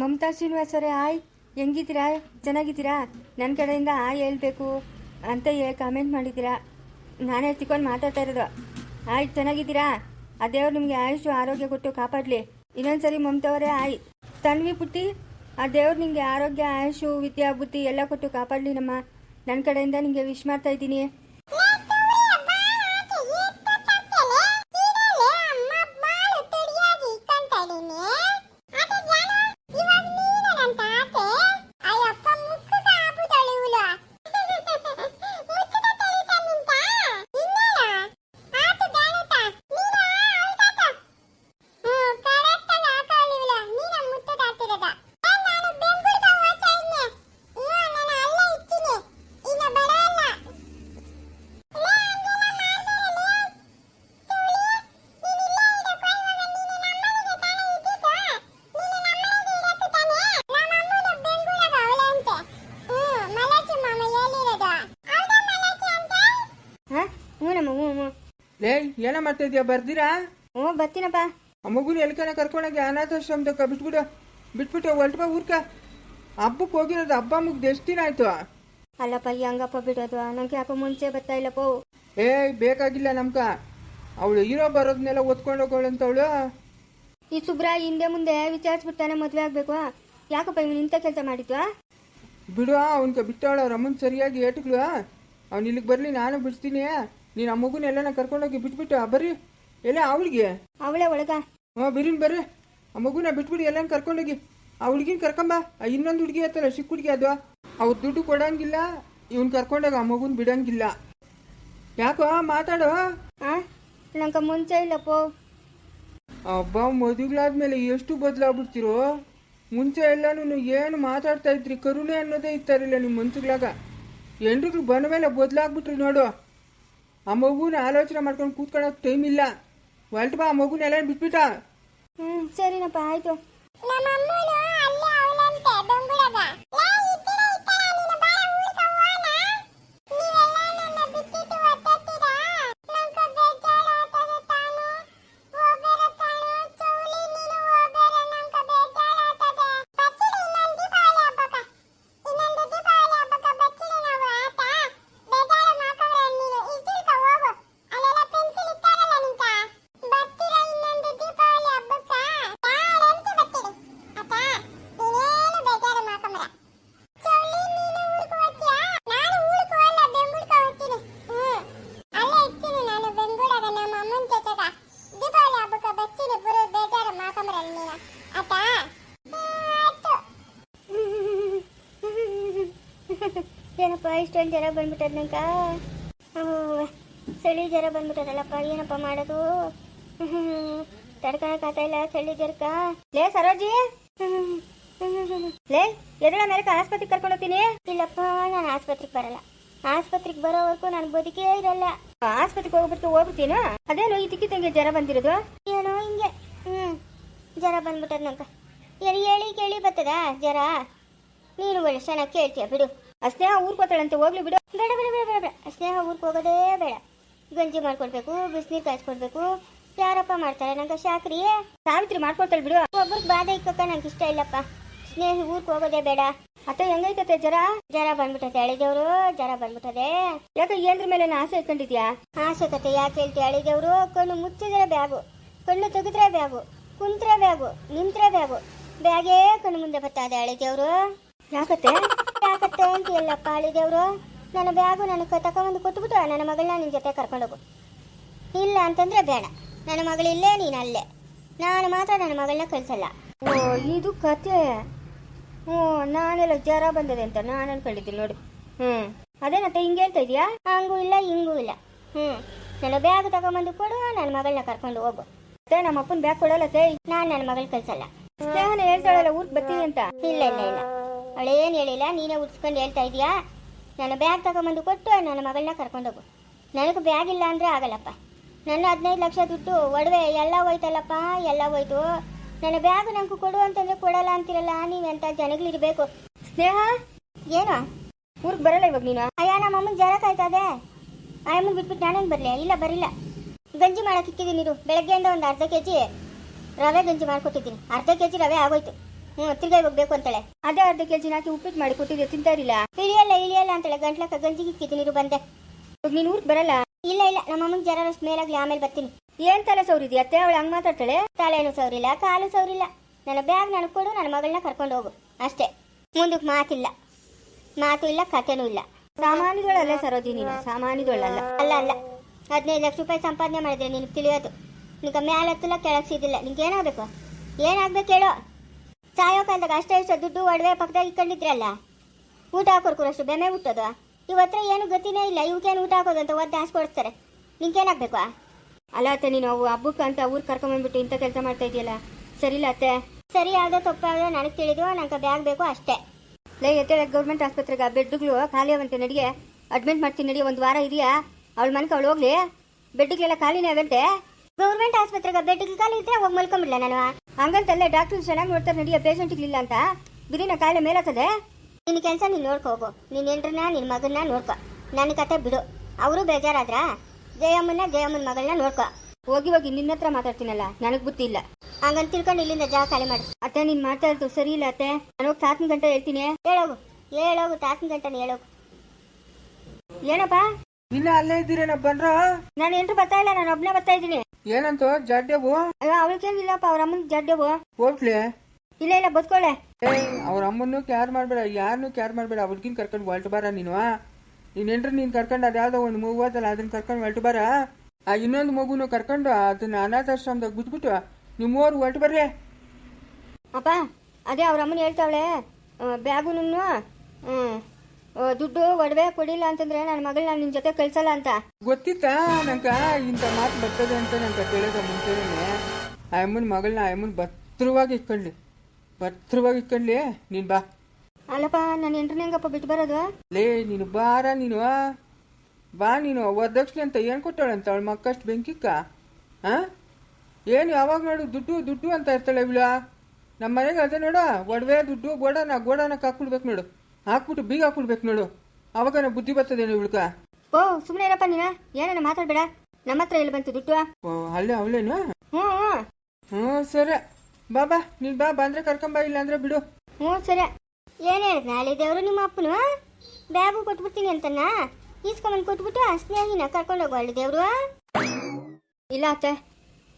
ಮಮತಾ ಶ್ರೀನಿವಾಸರೇ ಆಯ್, ಹೆಂಗಿದ್ದೀರಾ? ಚೆನ್ನಾಗಿದ್ದೀರಾ? ನನ್ನ ಕಡೆಯಿಂದ ಆಯ್ ಹೇಳ್ಬೇಕು ಅಂತ ಹೇಳಿ ಕಾಮೆಂಟ್ ಮಾಡಿದ್ದೀರಾ? ನಾನೇ ತಿಕ್ಕೊಂಡು ಮಾತಾಡ್ತಾ ಇರೋದು. ಆಯ್, ಚೆನ್ನಾಗಿದ್ದೀರಾ? ಆ ದೇವ್ರು ನಿಮಗೆ ಆಯುಷು ಆರೋಗ್ಯ ಕೊಟ್ಟು ಕಾಪಾಡಲಿ. ಇನ್ನೊಂದ್ಸರಿ ಮಮತಾವರೇ ಆಯ್, ತನ್ವಿ ಪುಟ್ಟಿ, ಆ ದೇವ್ರು ನಿಮಗೆ ಆರೋಗ್ಯ ಆಯುಷು ವಿದ್ಯಾ, ಬುದ್ಧಿ ಎಲ್ಲ ಕೊಟ್ಟು ಕಾಪಾಡಲಿ ನಮ್ಮ. ನನ್ನ ಕಡೆಯಿಂದ ನಿಮಗೆ ವಿಶ್ ಮಾಡ್ತಾ ಇದ್ದೀನಿ. ಲೇ ಏನ ಮಾಡ್ತಾ ಇದೀಯ ಬರ್ದಿರಾ? ಹ್ಞೂ ಬರ್ತೀನಪ್ಪ. ಆ ಮಗುನ ಎಲ್ಕನ ಕರ್ಕೊಂಡೋಗಿ ಅನಾಥಾಶ್ರಮದಕ್ಕ ಬಿಟ್ಬಿಡು. ಬಿಟ್ಬಿಟ್ಟು ಹೊಲ್ಟಬ ಊರ್ಕ. ಹಬ್ಬಕ್ಕೆ ಹೋಗಿರೋದು ಹಬ್ಬ ಮುಗ್ದು ಎಷ್ಟು ದಿನ ಆಯ್ತು? ಅಲ್ಲಪ್ಪ ಹಂಗಪ್ಪ ಬಿಡೋದು. ನಂಗೆ ಯಾಕೋ ಮುಂಚೆ ಬರ್ತಾ ಇಲ್ಲಪ್ಪ ಏಯ್ ಬೇಕಾಗಿಲ್ಲ ನಮ್ಕ. ಅವಳು ಇರೋ ಬರೋದನ್ನೆಲ್ಲ ಓದ್ಕೊಂಡು ಹೋಗೋಳಂತವಳು ಈ ಸುಬ್ರ ಹಿಂದೆ ಮುಂದೆ ವಿಚಾರಿಸ್ಬಿಡ್ತಾನೆ ಮದುವೆ ಆಗಬೇಕು. ಯಾಕಪ್ಪ ಇವನು ಇಂಥ ಕೆಲಸ ಮಾಡಿದ್ವಾ? ಬಿಡು ಅವನ್ಕ ಬಿಟ್ಟವಳ ರಮನ್ ಸರಿಯಾಗಿ ಏಟುಗಳು ಅವ್ನು ಇಲ್ಲಿಗೆ ಬರಲಿ ನಾನು ಬಿಡ್ತೀನಿ ನೀನು ಆ ಮಗುನ ಎಲ್ಲನ ಕರ್ಕೊಂಡೋಗಿ ಬಿಟ್ಬಿಟ್ಟು ಬರ್ರಿ. ಎಲ್ಲ ಅವಳಿಗೆ? ಅವಳೇ ಒಳಗ. ಹ ಬಿರಿನ್ ಬರ್ರಿ. ಆ ಮಗುನ ಬಿಟ್ಬಿಡಿ ಎಲ್ಲನ ಕರ್ಕೊಂಡೋಗಿ. ಆ ಹುಡುಗಿನ ಕರ್ಕೊಂಬ. ಆ ಇನ್ನೊಂದು ಹುಡುಗಿ ಆಯ್ತಲ್ಲ ಚಿಕ್ಕ ಹುಡುಗಿ ಅದು. ಅವ್ ದುಡ್ಡು ಕೊಡಂಗಿಲ್ಲ ಇವನ್ ಕರ್ಕೊಂಡಾಗ ಆ ಮಗುನ ಬಿಡಂಗಿಲ್ಲ. ಯಾಕೋ ಮಾತಾಡೋ. ನಂಗೆ ಮುಂಚೆ ಇಲ್ಲಪ್ಪ. ಅಬ್ಬ ಮದುವೆಗಳಾದ್ಮೇಲೆ ಎಷ್ಟು ಬದಲಾಗ್ಬಿಡ್ತಿರೋ. ಮುಂಚೆ ಎಲ್ಲಾನು ಏನು ಮಾತಾಡ್ತಾ ಇದ್ರಿ? ಕರುಣೆ ಅನ್ನೋದೇ ಇತ್ತಾರಿಲ್ಲ ನಿಮ್ಮ ಮನ್ಸುಗಳಾಗ. ಹೆಂಡ್ರಿಗಳು ಬಂದ ಮೇಲೆ ಬದಲಾಗ್ಬಿಟ್ರಿ ನೋಡು. ಆ ಮಗುನ ಆಲೋಚನೆ ಮಾಡ್ಕೊಂಡು ಕೂತ್ಕೊಳ್ಳೋಕೆ ಟೈಮ್ ಇಲ್ಲ. ಹೊಲ್ಟ್ ಬಾ, ಆ ಮಗುನ ಎಲ್ಲ ಬಿಟ್ಬಿಟ್ಟ. ಹ್ಮ್, ಸರಿನಪ್ಪ, ಆಯಿತು. ಏನಪ್ಪ ಇಷ್ಟೊಂದು ಜ್ವರ ಬಂದ್ಬಿಟ್ಟದ ನಂಗ ಚಳಿ ಜ್ವರ ಬಂದ್ಬಿಟ್ಟದಲ್ಲಪ್ಪ, ಏನಪ್ಪ ಮಾಡೋದು? ತಡ್ಕೊಳಕ್ಕಾಗ್ತಾ ಇಲ್ಲ ಚಳಿ ಜ್ವರಕ ಲೇ, ಸರೋಜಿ. ಲೇ, ಎದುರ ಮೇಲೆ ಆಸ್ಪತ್ರೆಗೆ ಕರ್ಕೊಂಡು ಹೋಗ್ತೀನಿ. ಇಲ್ಲಪ್ಪ, ನಾನು ಆಸ್ಪತ್ರೆಗೆ ಬರಲ್ಲ. ಆಸ್ಪತ್ರೆಗೆ ಬರೋವರೆಗೂ ನಾನು ಬದುಕೇ ಇರಲ್ಲ. ಆಸ್ಪತ್ರೆಗೆ ಹೋಗ್ಬಿಟ್ಟು ಹೋಗ್ಬಿಡ್ತೀನ? ಅದೇನೋ ಈ ತಿಕ್ಕಿ ತಂಗಿ ಜ್ವರ ಬಂದಿರೋದು? ಏನೋ ಹಿಂಗೆ. ಹ್ಮ್, ಜ್ವರ ಬಂದ್ಬಿಟ್ಟದ ನಂಗ ಏನು ಹೇಳಿ ಕೇಳಿ ಬರ್ತದ ಜ್ವರ? ನೀನು ಒಳ್ಳೆ ಚೆನ್ನಾಗಿ ಕೇಳ್ತೀಯ, ಬಿಡು. ಸ್ನೇಹ ಊರ್ಗೆ ಅಂತ ಹೋಗ್ಲಿ ಬಿಡು. ಬೇಡ ಬೇಡ ಬೇಡ ಬೇಡ. ಬೇಡ ಸ್ನೇಹ ಊರ್ಗೆ ಹೋಗೋದೇ ಬೇಡ. ಗಂಜಿ ಮಾಡ್ಕೊಡ್ಬೇಕು, ಬಿಸಿನೀರು ಕಾಯಿಸ್ಕೊಡ್ಬೇಕು. ಯಾರಪ್ಪ ಮಾಡ್ತಾರೆ? ನಂಗೆ ಶಾಕ್ರಿ. ಸಾವಿತ್ರಿ ಮಾಡ್ಕೊಡ್ತಾಳೆ ಬಿಡು. ಒಬ್ಬರು ಬಾಧೆ ಇಕ್ಕಕ್ಕ ನಂಗೆ ಇಷ್ಟ ಇಲ್ಲಪ್ಪ. ಸ್ನೇಹಿ ಊರ್ಗೆ ಹೋಗೋದೇ ಬೇಡ. ಅತ್ತ ಹೆಂಗೈತತೆ ಜರ ಜರ ಬಂದ್ಬಿಟ್ಟತೆ ಅಳಿದೇವ್ರು ಜರ ಬಂದ್ಬಿಟ್ಟದೆ ಯಾಕೆ ಏನ್ರ ಮೇಲೆ ಆಸೆ ಇಟ್ಕೊಂಡಿದ್ಯಾ? ಆಸೆ ಕತೆ, ಯಾಕೆ ಹೇಳ್ತಿ ಅಳಿದೇವ್ರು ಕಣ್ಣು ಮುಚ್ಚಿದ್ರೆ ಬ್ಯಾಗು, ಕಣ್ಣು ತೆಗೆದ್ರೆ ಬ್ಯಾಗು, ಕುಂತ್ರೆ ಬ್ಯಾಗು, ನಿಂತ್ರೆ ಬ್ಯಾಗು. ಬ್ಯಾಗೇ ಕಣ್ಣು ಮುಂದೆ ಬರ್ತಾ ಇದೆ ಅಳಿದೇವ್ರು ಯಾಕತ್ತೆ? ಯಾಕತ್ತೆ ಅಂತ ಎಲ್ಲಪ್ಪ ಅಳಿದೇವ್ರು ನನ್ನ ಬ್ಯಾಗು ನನಗೆ ತಗೊಂಡು ಕೊಟ್ಬಿಟ್ಟು ನನ್ನ ಮಗಳನ್ನ ನಿನ್ನ ಜೊತೆ ಕರ್ಕೊಂಡೋಗು ಇಲ್ಲ ಅಂತಂದ್ರೆ ಬೇಡ. ನನ್ನ ಮಗಳಿಲ್ಲೇ ನೀನು ಅಲ್ಲೇ. ನಾನು ಮಾತ್ರ ನನ್ನ ಮಗಳನ್ನ ಕಳಿಸಲ್ಲ. ಓ ಇದು ಕತೆ. ಹ್ಞೂ ನಾನೆಲ್ಲ ಜ್ವರ ಬಂದದೆ ಅಂತ ನಾನು ಅನ್ಕೊಂಡಿದ್ದೀನಿ ನೋಡಿ. ಹ್ಞೂ ಅದೇನತ್ತೆ ಹಿಂಗೆ ಹೇಳ್ತಾ ಇದೆಯಾ? ಹಂಗೂ ಇಲ್ಲ ಹಿಂಗೂ ಇಲ್ಲ. ಹ್ಞೂ ನನ್ನ ಬ್ಯಾಗ್ ತಗೊಂಬಂದು ಕೊಡು ನನ್ನ ಮಗಳನ್ನ ಕರ್ಕೊಂಡು ಹೋಗು. ಅತ್ತೆ ನಮ್ಮ ಅಪ್ಪನ ಬ್ಯಾಗ್ ಕೊಡಲ್ಲ ತೇ. ನಾನು ನನ್ನ ಮಗಳು ಕಳಿಸಲ್ಲ. ಸ್ನೇಹನ ಹೇಳ್ತಾಳಲ್ಲ ಊರಿಗೆ ಬರ್ತೀನಿ ಅಂತ? ಇಲ್ಲ ಇಲ್ಲ ಇಲ್ಲ. ಅವಳೇನು ಹೇಳಿಲ್ಲ? ನೀನೇ ಉಡ್ಸ್ಕೊಂಡು ಹೇಳ್ತಾ ಇದೀಯಾ? ನನ್ನ ಬ್ಯಾಗ್ ತಗೊಂಬಂದು ಕೊಟ್ಟು ನನ್ನ ಮಗಳನ್ನ ಕರ್ಕೊಂಡೋಗು. ನನಗೆ ಬ್ಯಾಗ್ ಇಲ್ಲ ಅಂದರೆ ಆಗಲ್ಲಪ್ಪ. ನನ್ನ ಹದಿನೈದು ಲಕ್ಷ ದುಡ್ಡು, ಒಡವೆ ಎಲ್ಲ ಹೋಯ್ತಲ್ಲಪ್ಪ? ಎಲ್ಲ ಹೋಯ್ತು. ನನ್ನ ಬ್ಯಾಗ್ ನಂಗೆ ಕೊಡು ಅಂತಂದ್ರೆ ಕೊಡಲ್ಲ ಅಂತಿರಲ್ಲ? ನೀವೆಂತ ಜನಗಳಿರಬೇಕು. ಸ್ನೇಹ, ಏನು? ಊರಿಗೆ ಬರಲ್ಲ ಇವಾಗ ನೀನು? ಅಯ್ಯ ನಮ್ಮ ಅಮ್ಮನ ಜ್ವರ ಕಾಯ್ತದೆ ಅಮ್ಮನ ಬಿಟ್ಬಿಟ್ಟು ನಾನೇನು ಬರಲಿ? ಇಲ್ಲ, ಬರಿಲ್ಲ. ಗಂಜಿ ಮಾಡಕ್ಕೆ ಇಕ್ಕಿದ್ದೀನಿ ನೀರು ಬೆಳಗ್ಗೆಯಿಂದ ಒಂದು ಅರ್ಧ ಕೆ ಜಿ ರವೆ ಗಂಜಿ ಮಾಡ್ಕೊಟ್ಟಿದ್ದೀನಿ. ಅರ್ಧ ಕೆ ಜಿ ರವೆ ಆಗೋಯ್ತು. ಹ್ಞೂ ತಿರ್ಗಾ ಹೋಗ್ಬೇಕು ಬೇಕು ಅಂತಾಳೆ. ಅದೇ ಅರ್ಧ ಕೆಜಿ ಹಾಕಿ ಉಪ್ಪಿಟ್ಟು ಮಾಡಿ ಕೊಟ್ಟಿದ್ದೆ ತಿಂತಾ ಇರಲಿಲ್ಲ ಇಳಿಯಲ್ಲ ಇಳಿಯಲ್ಲ ಅಂತಾಳೆ, ಗಂಟ್ಲಕ್ಕ ಗಂಜಿಗೆ ಇಕ್ಕಿದ್ದು ನೀರು ಬಂದೆ. ನೀನು ಊರಿಗೆ ಬರಲ್ಲ? ಇಲ್ಲ ಇಲ್ಲ, ನಮ್ಮ ಅಮ್ಮಂಗೆ ಜರ ಮೇಲಾಗ್ಲಿ, ಆಮೇಲೆ ಬರ್ತೀನಿ. ಏನ್ ತಲೆ ಸೌರಿದಿ ಅತ್ತೆ ಅವಳು ಹಂಗ್ ಮಾತಾಡ್ತಾಳೆ? ತಲೆನೂ ಸೌರಿಲ್ಲ, ಕಾಲು ಸೌರಿಲ್ಲ. ನನ್ನ ಬ್ಯಾಗ್ ನನಗೆ ಕೊಡು, ನನ್ನ ಮಗಳನ್ನ ಕರ್ಕೊಂಡು ಹೋಗು. ಅಷ್ಟೇ. ಮುಂದಕ್ಕೆ ಮಾತಿಲ್ಲ. ಮಾತು ಇಲ್ಲ ಕಥೆನೂ ಇಲ್ಲ. ಸಾಮಾನ್ಯಗಳಲ್ಲ ಸರೋದಿ ನೀನು, ಸಾಮಾನ್ಯಗಳಲ್ಲ. ಅಲ್ಲ ಅಲ್ಲ. ಹದಿನೈದು ಲಕ್ಷ ರೂಪಾಯಿ ಸಂಪಾದನೆ ಮಾಡಿದ್ರೆ ನಿನಗೆ ತಿಳಿಯೋದು. ನಿಂಗೆ ಮೇಲೆ ಹತ್ತಲ್ಲ, ಕೆಳಗೆ ಸಿದಿಲ್ಲ. ನಿನ್ಗೆ ಏನಾಗಬೇಕು ಏನಾಗ್ಬೇಕು ಹೇಳೋ? ಸಾಯೋ ಕಾಲದಾಗ ಅಷ್ಟೇ ಇಷ್ಟ ದುಡ್ಡು ಒಡವೆ ಪಕ್ಕದಾಗ ಇಕ್ಕೊಂಡಿದ್ರಲ್ಲ ಊಟ ಹಾಕೋರ್ಕುರಷ್ಟು ಬೆಮೆ ಹುಟ್ಟೋದು? ಇವತ್ರ ಏನು ಗತಿನೇ ಇಲ್ಲ. ಇವಕ್ಕೇನು ಊಟ ಹಾಕೋದು ಅಂತ ಒದ್ದು ಆಸೆ ಕೊಡಿಸ್ತಾರೆ. ನಿಂಗೇನಾಗಬೇಕು ಅಲ್ಲ ಅತ್ತೆ ನೀನು ಅವು ಹಬ್ಬಕ್ಕೆ ಅಂತ ಊರು ಕರ್ಕೊಂಬಂದ್ಬಿಟ್ಟು ಇಂಥ ಕೆಲಸ ಮಾಡ್ತಾ ಇದೆಯಲ್ಲ ಸರಿಲ್ಲ ಅತ್ತೆ. ಸರಿ ಯಾವುದೋ ತಪ್ಪಾಗೋ ನನಗೆ ತಿಳಿದು ನನಗೆ ಬ್ಯಾಗ್ ಬೇಕು ಅಷ್ಟೇ. ಲೈ ಎತ್ತೇಳ ಗೌರ್ಮೆಂಟ್ ಆಸ್ಪತ್ರೆಗೆ ಬೆಡ್ಗಳು ಖಾಲಿ ಅವಂತೆ ನಡಿಗೆ. ಅಡ್ಮಿಟ್ ಮಾಡ್ತೀನಿ ನಡಿ ಒಂದು ವಾರ ಇದೆಯಾ? ಅವಳ ಮನೆಗೆ ಅವಳು ಹೋಗ್ಲಿ. ಬೆಡ್ಗಳೆಲ್ಲ ಖಾಲಿನೇ ಅವಂತೆ? ಗೌರ್ಮೆಂಟ್ ಆಸ್ಪತ್ರೆಗೆ ಬೆಡ್ಗಳು ಖಾಲಿ ಇದ್ರೆ ಹೋಗಿ ಮಲ್ಕೊಂಬಿಡ್ಲ ನಾನು? ಹಂಗಂತಲ್ಲೇ ಡಾಕ್ಟರ್ ಚೆನ್ನಾಗಿ ನೋಡ್ತಾರೆ ಪೇಷಂಟ್ ಪೇಷಂಟ್ಗಳಿಲ್ಲ ಅಂತ. ಬಿರಿನ ಕಾಯಿಲೆ ಮೇಲತ್ತದೆ ನಿನ್ನ ಕೆಲಸ ನೀನು ನೋಡ್ಕೋ ಹೋಗು. ನಿನ್ನ ಹೆಂಡ್ರನ್ನ ನಿನ್ನ ಮಗನ್ನ ನೋಡ್ಕೊ. ನನ್ನ ಕತೆ ಬಿಡು. ಅವರು ಬೇಜಾರಾದ್ರ ಜಯಮ್ಮನ ಜಯಮ್ಮನ ಮಗಳನ್ನ ನೋಡ್ಕೊ. ಹೋಗಿ ಹೋಗಿ ನಿನ್ನ ಹತ್ರ ಮಾತಾಡ್ತೀನಲ್ಲ ನನಗೆ ಬುದ್ಧಿ ಇಲ್ಲ. ಹಂಗಂತ ತಿಳ್ಕೊಂಡು ಇಲ್ಲಿಂದ ಜಾಗ ಖಾಲಿ ಮಾಡಿ. ಅತ್ತೆ ನೀನು ಮಾತಾಡ್ತು ಸರಿ ಇಲ್ಲ ಅತ್ತೆ. ನಾನು ಹೋಗಿ ತಾತನ ಗಂಟೆ ಹೇಳ್ತೀನಿ. ಹೇಳೋಗು. ಹೇಳೋಗು ತಾತನ ಗಂಟೆ ಹೇಳೋಗು. ಏನಪ್ಪ? ಇನ್ನ ಅಲ್ಲೇ ಇದ್ದೀರೇನ ಬಂದ್ರ ನಾನು ಎಂಟ್ರು ಬರ್ತಾ ಇಲ್ಲ ನಾನು ಒಬ್ನೇ ಬರ್ತಾ ಇದ್ದೀನಿ. ಏನಂತ? ಜಡ್ಡೆವು ಅವಳಿಗೇನಿಲ್ಲಪ್ಪ ಅವ್ರ ಅಮ್ಮನ ಜಡ್ಡೆವು ಹೋಗ್ಲಿ. ಇಲ್ಲ ಇಲ್ಲ ಬದುಕೊಳ್ಳೆ ಏ ಅವ್ರ ಅಮ್ಮನ್ನು ಕ್ಯಾರ್ ಮಾಡಬೇಡ ಯಾರನ್ನೂ ಕ್ಯಾರ್ ಮಾಡಬೇಡ. ಹುಡ್ಗಿನ ಕರ್ಕೊಂಡು ಹೊಲ್ಟು ಬಾರ ನೀನು. ನೀನ್ ಎಂಟ್ರು ನೀನು ಕರ್ಕೊಂಡು ಅದ್ಯಾವುದೋ ಒಂದು ಮಗು ಅದಲ್ಲ ಅದನ್ನ ಕರ್ಕೊಂಡು ಹೊಲ್ಟು ಬಾರ. ಆ ಇನ್ನೊಂದು ಮಗುನು ಕರ್ಕೊಂಡು ಅದನ್ನ ಅನಾಥಾಶ್ರಮದಾಗ ಬಿಟ್ಬಿಟ್ಟು ನಿಮ್ಮವ್ರು ಹೊಲ್ಟು ಬರ್ರಿ. ಅಪ್ಪ ಅದೇ ಅವ್ರ ಅಮ್ಮನ ಹೇಳ್ತಾವಳೆ ಬ್ಯಾಗುನು ದುಡ್ಡು ಒಡವೆ ಕೊಡಿಲ್ಲ ಅಂತಂದ್ರೆ ನನ್ನ ಮಗಳು ನಾನು ನಿನ್ನ ಜೊತೆ ಕಳ್ಸಲ್ಲ ಅಂತ. ಗೊತ್ತಿತ್ತಾ? ನಂಕ ಇಂಥ ಮಾತು ಬರ್ತದೆ ಅಂತ ನಂಗೆ ಕೇಳಿದ ಮುಂಚೆನೇ. ಆ ಅಮ್ಮನ ಮಗಳನ್ನ ಆ ಅಮ್ಮನ ಭದ್ರವಾಗಿ ಇಟ್ಕೊಳ್ಳಿ. ಭದ್ರವಾಗಿ ಇಟ್ಕೊಳ್ಳಿ. ನೀನು ಬಾ. ಅಲ್ಲಪ್ಪ ನನ್ನ ಎಂಟ್ರನ್ನ ಹೆಂಗಪ್ಪ ಬಿಟ್ಟು ಬರೋದು? ಲೇ ನೀನು ಬಾರ ನೀನು ಬಾ ನೀನು ವರದಕ್ಷಿಣೆ ಅಂತ ಏನು ಕೊಟ್ಟಾಳಂತ ಅವಳ ಮಕ್ಕಷ್ಟು ಬೆಂಕಿಕ್ಕ? ಹಾಂ ಏನು ಯಾವಾಗ ನೋಡು ದುಡ್ಡು ದುಡ್ಡು ಅಂತ ಇರ್ತಾಳೆ ಇವಳ ನಮ್ಮ ಮನೆಗೆ ಅದೇ ನೋಡು ಒಡವೆ ದುಡ್ಡು ಗೋಡನ ಗೋಡನ ಕಾಕ್ಬಿಡ್ಬೇಕು ನೋಡು. ಹಾಕ್ಬಿಟ್ಟು ಬೀಗ ಹಾಕ್ಬಿಡ್ಬೇಕು ನೋಡು. ಅವಾಗ ಬುದ್ಧಿ ಬರ್ತದೇನು ಇವಳ್ಕ ಓ ಸುಮ್ಮನೆ ಇರಪ್ಪ ನೀನ. ಏನೇನು ಮಾತಾಡ್ಬೇಡ. ನಮ್ಮ ಹತ್ರ ಎಲ್ಲಿ ಬಂತು ದುಡ್ಡು. ಓ ಅಲ್ಲೇ ಅವಳೇನು? ಹ್ಞೂ ಹ್ಞೂ ಹ್ಞೂ ಸರಿ. ಬಾ ಬಾ ನೀನು ಬಾ ಬಂದ್ರೆ ಕರ್ಕೊಂಬಾ ಇಲ್ಲ ಅಂದ್ರೆ ಬಿಡು. ಹ್ಞೂ ಸರಿ. ಏನು ಹೇಳಿದ್ ನಾಳೆ ದೇವರು ನಿಮ್ಮ ಅಪ್ಪನು? ಬ್ಯಾಗು ಕೊಟ್ಬಿಡ್ತೀನಿ ಅಂತನ? ಈಸ್ಕೊಂಬಂದು ಕೊಟ್ಬಿಟ್ಟು ಸ್ನೇಹಿನ ಕರ್ಕೊಂಡು ಹೋಗು ಹಳ್ಳಿ ದೇವರು ಇಲ್ಲ ಅತ್ತೆ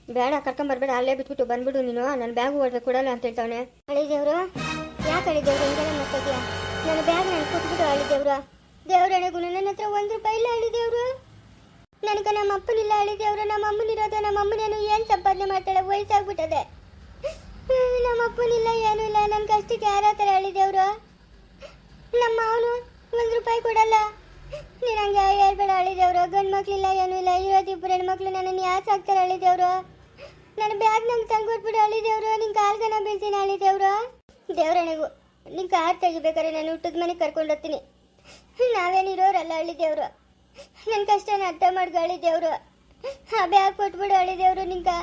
ಬೇಡ ಕರ್ಕೊಂಬರ್ಬೇಡ ಅಲ್ಲೇ ಬಿಟ್ಬಿಟ್ಟು ಬಂದ್ಬಿಡು ನೀನು. ನನ್ನ ಬ್ಯಾಗು ಹೊಡೆದು ಕೊಡಲ್ಲ ಅಂತ ಹೇಳ್ತಾವನೆ. ಹಳಿ ದೇವರು ಯಾಕೆ ಹಳಿ ದೇವ್ರು ಹಿಂಗೆಲ್ಲ ಮಾಡ್ತಿದ್ಯಾ ನನ್ನ ಬ್ಯಾಗ್ ನಾನು ಕೊಟ್ಬಿಟ್ಟು ಹಳ್ಳಿ ದೇವ್ರ. ದೇವ್ರಣೆಗೂ ನನ್ನ ಹತ್ರ ಒಂದು ರೂಪಾಯಿ ಇಲ್ಲ ಹಳ್ಳಿ ದೇವ್ರು. ನನಗೆ ನಮ್ಮ ಅಪ್ಪನಿಲ್ಲ ಹಳ್ಳಿ ದೇವ್ರ. ನಮ್ಮ ಅಮ್ಮನಿರೋದು, ನಮ್ಮ ಅಮ್ಮನೇನು ಏನು ಸಂಪಾದನೆ ಮಾಡ್ತಾಳೆ ವಯಸ್ಸಾಗ್ಬಿಟ್ಟದೆ. ನಮ್ಮ ಅಪ್ಪನಿಲ್ಲ, ಏನೂ ಇಲ್ಲ. ನನ್ನ ಕಷ್ಟಕ್ಕೆ ಯಾರತ್ತಾರೆ ಹಳ್ಳಿ ದೇವ್ರು. ನಮ್ಮ ಅವನು ಒಂದು ರೂಪಾಯಿ ಕೊಡಲ್ಲ. ನೀನು ಹೇಳ್ಬೇಡ ಹಳ್ಳಿ ದೇವ್ರು. ಗಂಡು ಮಕ್ಳಿಲ್ಲ, ಏನೂ ಇಲ್ಲ. ಇರೋದಿಬ್ಬರು ಹೆಣ್ಮಕ್ಳು ನನ್ನನ್ನು ಯಾಕೆ ಸಾಕ್ತಾರೆ ಹಳ್ಳಿ ದೇವ್ರು? ನನ್ನ ಬ್ಯಾಗ್ ನಂಗೆ ತಂದ್ಕೊಟ್ಬಿಡು ಹಳ್ಳಿ ದೇವ್ರು. ನಿನ್ ಕಾಲ್ಗನ ಬೀಳ್ತೀನಿ ಹಳ್ಳಿ ದೇವ್ರು. ದೇವ್ರಣೆಗೂ ನಿಂಗೆ ಕಾರ್ ತೆಗಿಬೇಕಾದ್ರೆ ನಾನು ಊಟದ ಮನೆಗೆ ಕರ್ಕೊಂಡು ಹೋಗ್ತೀನಿ. ನಾವೇನಿರೋರಲ್ಲ ಹಳ್ಳಿ ದೇವ್ರು ನನ್ನ ಕಷ್ಟನ ಅರ್ಥ ಮಾಡ್ಕೊ ಹಳ್ಳಿ ದೇವ್ರು ಕೊಟ್ಬಿಡು ಹಳ್ಳಿ ದೇವ್ರು ನಿಂಗೆ.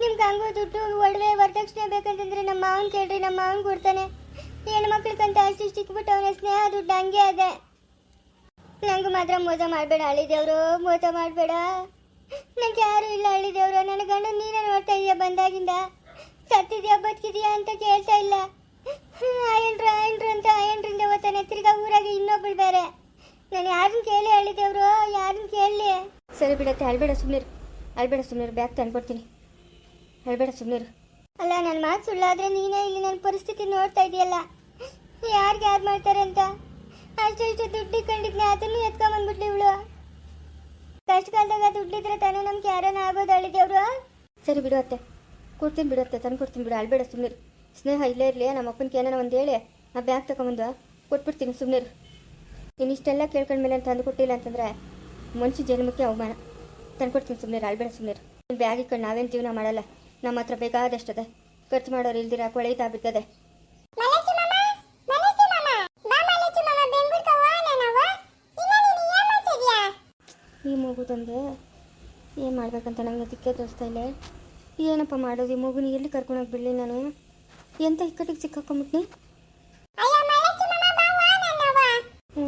ನಿಮ್ಗೆ ಹಂಗೂ ದುಡ್ಡು ಒಡವೆ ವರದಕ್ಷಿಣೆ ಬೇಕಂತಂದ್ರೆ ನಮ್ಮ ಮಾವನ್ ಕೇಳ್ರಿ, ನಮ್ಮ ಮಾವನ್ ಕೊಡ್ತಾನೆ. ಹೆಣ್ಮಕ್ಳಿಗಂತ ಅಷ್ಟು ಸಿಕ್ಬಿಟ್ಟು ಅವನ ಸ್ನೇಹ ದುಡ್ಡು ಹಂಗೆ ಅದೇ. ನಂಗೆ ಮಾತ್ರ ಮೋಸ ಮಾಡಬೇಡ ಹಳ್ಳಿ ದೇವ್ರು ಮೋಸ ಮಾಡಬೇಡ. ನಂಗೆ ಯಾರು ಇಲ್ಲ ಹಳ್ಳಿ ದೇವ್ರು ನನ್ನ ಗಂಡ ನೀನೇ ನೋಡ್ತಾ ಇದೀಯ ಬಂದಾಗಿಂದ. ಸತ್ತಿದ್ಯಾ ಬದುಕಿದ್ಯಾ ಅಂತ ಕೇಳ್ತಾ ಇಲ್ಲ. ಆಯನ್ರು ಅಯ್ಯನ್ರು ಅಂತ ಅಯ್ಯನ್ರಿಂದ ಓದ್ತಾನೆ. ತಿರ್ಗಾ ಊರಾಗ ಇನ್ನೊಬ್ಬಳು ಬೇರೆ ನಾನು ಯಾರನ್ನ ಕೇಳಿ ಹೇಳಿದೇವ್ರು ಯಾರನ್ನ ಕೇಳಲಿ? ಸರಿ ಬಿಡತ್ತೆ ಅಳ್ಬೇಡ ಸುಮ್ಮನಿರು ಅಳ್ಬೇಡ ಸುಮ್ಮನಿರು ಬ್ಯಾಗ್ ತಂದ್ಕೊಡ್ತೀನಿ. ಅಳ್ಬೇಡ ಸುಮ್ಮನಿರು ಅಲ್ಲ ನನ್ನ ಮಾತು ಸುಳ್ಳಾದ್ರೆ ನೀನೇ ಇಲ್ಲಿ ನನ್ನ ಪರಿಸ್ಥಿತಿ ನೋಡ್ತಾ ಇದೆಯಲ್ಲ? ಯಾರಿಗೆ ಯಾರು ಮಾಡ್ತಾರೆ ಅಂತ ಅಷ್ಟು ಇಷ್ಟು ದುಡ್ಡು ಕಂಡಿದ್ನೆ ಅದನ್ನು ಎತ್ಕೊಂಬಂದ್ಬಿಟ್ಲಿ ಇವಳು. ಕಷ್ಟ ಕಾಲದಾಗ ದುಡ್ಡಿದ್ರೆ ತಾನೇ ನಮ್ಗೆ ಯಾರನ್ನ ಆಗೋದು ಅಳಿದೇವ್ರು ಸರಿ ಬಿಡು ಅತ್ತೆ. ಕೊಡ್ತೀನಿ ಬಿಡು ಅತ್ತೆ ತಂದು ಕೊಡ್ತೀನಿ ಬಿಡು. ಅಳ್ಬೇಡ ಸುಮ್ಮನಿರು ಸ್ನೇಹ ಇಲ್ಲೇ ಇರಲಿ ನಮ್ಮ ಅಪ್ಪನಿಗೆ ಏನಾರ ಒಂದು ಹೇಳಿ ಆ ಬ್ಯಾಗ್ ತಗೊಂಬಂದು ಕೊಟ್ಬಿಡ್ತೀನಿ ಸುಮ್ಮನೆ ನೀನು ಇಷ್ಟೆಲ್ಲ ಕೇಳ್ಕೊಂಡ್ಮೇಲೆ ತಂದು ಕೊಟ್ಟಿಲ್ಲ ಅಂತಂದ್ರೆ ಮನುಷ್ಯ ಜನ್ಮಕ್ಕೆ ಅವಮಾನ. ತಂದ್ಕೊಡ್ತೀನಿ ಸುಮ್ಮನೆ ಅಳ್ಬೇಡ ಸುಮ್ಮನೆ ಬ್ಯಾಗ್ ಇಟ್ಕೊಂಡು ನಾವೇನು ಜೀವನ ಮಾಡಲ್ಲ ನಮ್ಮ ಹತ್ರ ಬೇಕಾದಷ್ಟದೆ ಖರ್ಚು ಮಾಡೋರು ಇಲ್ದಿರ ಬಿದ್ದದೆ. ಈ ಮಗು ತಂದೆ ಏನು ಮಾಡ್ಬೇಕಂತ ನಂಗೆ ದಿಕ್ಕೆ ತೋರಿಸ್ತಾ ಇಲ್ಲ. ಏನಪ್ಪ ಮಾಡೋದು ಈ ಮಗುನ ಎಲ್ಲಿ ಕರ್ಕೊಂಡೋಗಿ ಬಿಡಲಿ ನಾನು? ಎಂತ ಇಕ್ಕಟ್ಟಿಗೆ ಸಿಕ್ಕಾಕೊಂಬಿಟ್ನಿ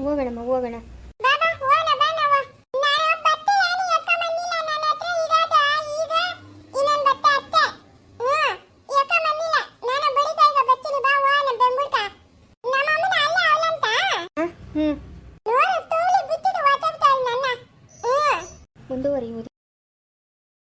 ಹೋಗೋಣಮ್ಮ ಹೋಗೋಣ.